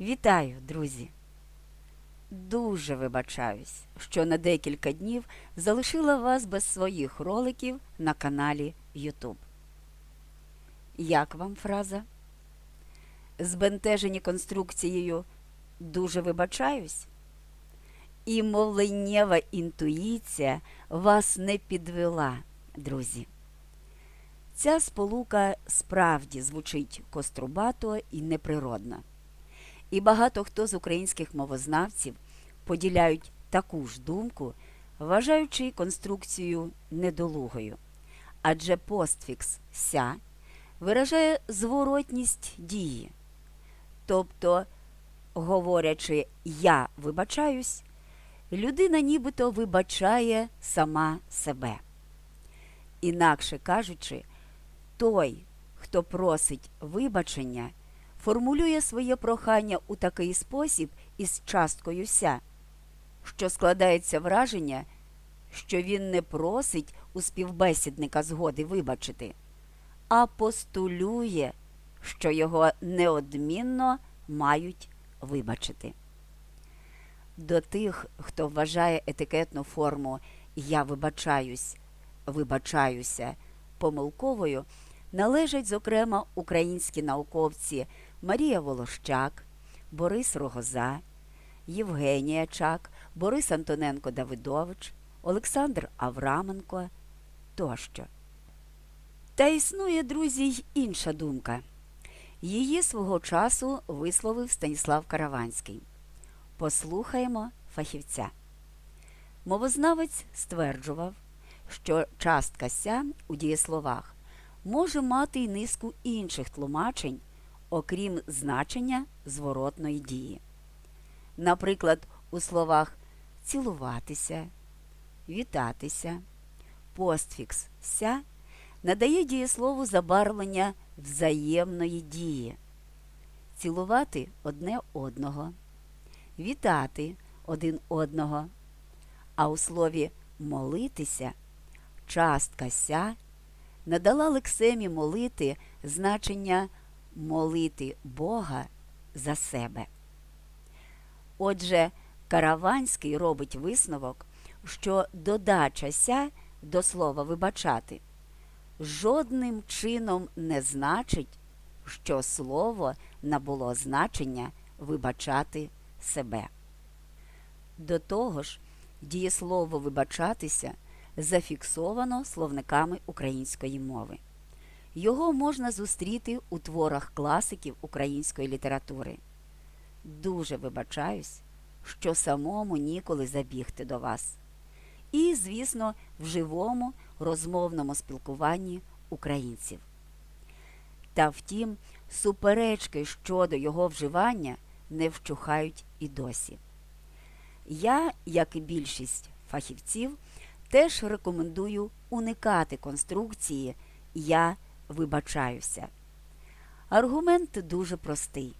Вітаю, друзі! Дуже вибачаюсь, що на декілька днів залишила вас без своїх роликів на каналі YouTube. Як вам фраза? Збентежені конструкцією дуже вибачаюсь? І мовленнєва інтуїція вас не підвела, друзі. Ця сполука справді звучить кострубато і неприродно. І багато хто з українських мовознавців поділяють таку ж думку, вважаючи конструкцію недолугою. Адже постфікс ся виражає зворотність дії. Тобто, говорячи я вибачаюсь, людина нібито вибачає сама себе. Інакше кажучи, той, хто просить вибачення, формулює своє прохання у такий спосіб із часткою ся, що складається враження, що він не просить у співбесідника згоди вибачити, а постулює, що його неодмінно мають вибачити. До тих, хто вважає етикетну форму Я вибачаюсь, вибачаюся помилковою, належать, зокрема, українські науковці Марія Волощак, Борис Рогоза, Євгенія Чак, Борис Антоненко Давидович, Олександр Авраменко тощо. Та існує, друзі, й інша думка. Її свого часу висловив Станіслав Караванський. Послухаємо фахівця. Мовознавець стверджував, що частка ся у дієсловах може мати й низку інших тлумачень, окрім значення зворотної дії. Наприклад, у словах цілуватися, вітатися, постфікс ся надає дієслову забарвлення взаємної дії, цілувати одне одного, вітати один одного, а у слові молитися частка ся надала лексемі молити значення молити Бога за себе. Отже, Караванський робить висновок, що додача ся до слова вибачати жодним чином не значить, що слово набуло значення вибачати себе. До того ж, дієслово вибачатися зафіксовано словниками української мови. Його можна зустріти у творах класиків української літератури. Дуже вибачаюсь, що самому ніколи забігти до вас. І, звісно, в живому розмовному спілкуванні українців. Та втім, суперечки щодо його вживання не вщухають і досі. Я, як і більшість фахівців, теж рекомендую уникати конструкції Я вибачаюся. Аргумент дуже простий.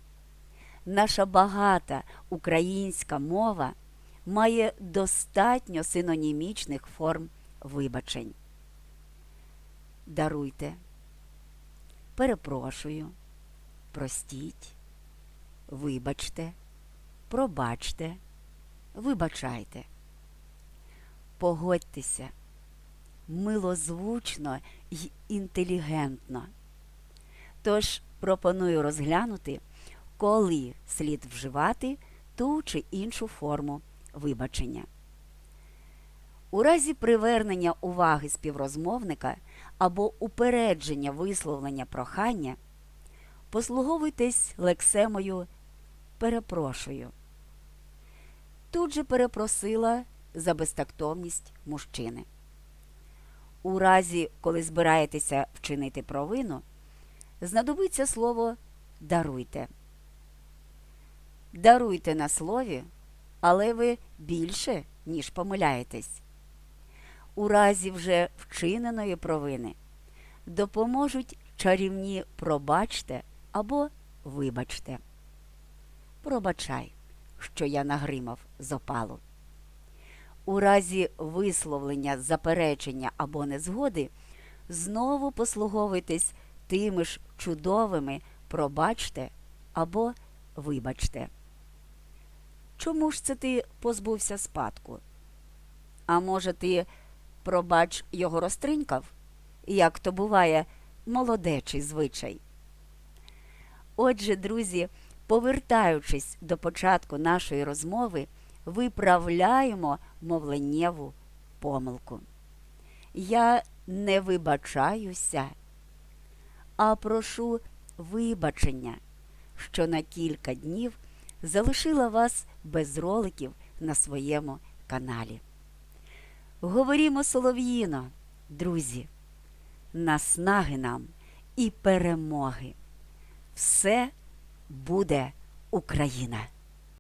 Наша багата українська мова має достатньо синонімічних форм вибачень. Даруйте, перепрошую, простіть, вибачте, пробачте, вибачайте. Погодьтеся милозвучно й інтелігентно. Тож пропоную розглянути, коли слід вживати ту чи іншу форму вибачення. У разі привернення уваги співрозмовника або упередження висловлення прохання послуговуйтесь лексемою перепрошую. Тут же перепросила за безтактовність мужчини. У разі, коли збираєтеся вчинити провину, знадобиться слово даруйте. Даруйте на слові, але ви більше, ніж помиляєтесь. У разі вже вчиненої провини допоможуть чарівні пробачте або вибачте. Пробачай, що я нагримав з опалу. У разі висловлення заперечення або незгоди знову послуговуйтесь тими ж чудовими пробачте або вибачте. Чому ж це ти позбувся спадку? А може, ти, пробач, його розтринькав, як то буває молодечий звичай? Отже, друзі, повертаючись до початку нашої розмови, виправляємо мовленнєву помилку. Я не вибачаюся, а прошу вибачення, що на кілька днів залишила вас без роликів на своєму каналі. Говорімо солов'їно, друзі, наснаги нам і перемоги. Все буде Україна!